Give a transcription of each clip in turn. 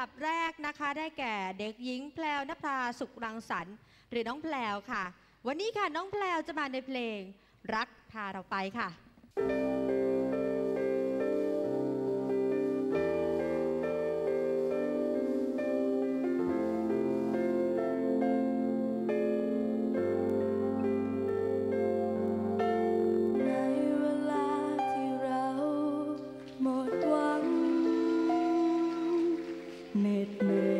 ดับแรกนะคะได้แก่เด็กหญิงแพลวนภาสุขรังสรรหรือน้องแพลวค่ะ วันนี้ค่ะน้องแพลวจะมาในเพลงรักพาเราไปค่ะ mệt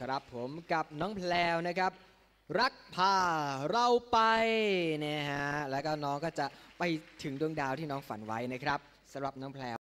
ครับผมกับน้องแพลวนะครับ รักพาเราไปเนี่ยฮะแล้วก็น้องก็จะไปถึงดวงดาวที่น้องฝันไว้นะครับสำหรับน้องแพลว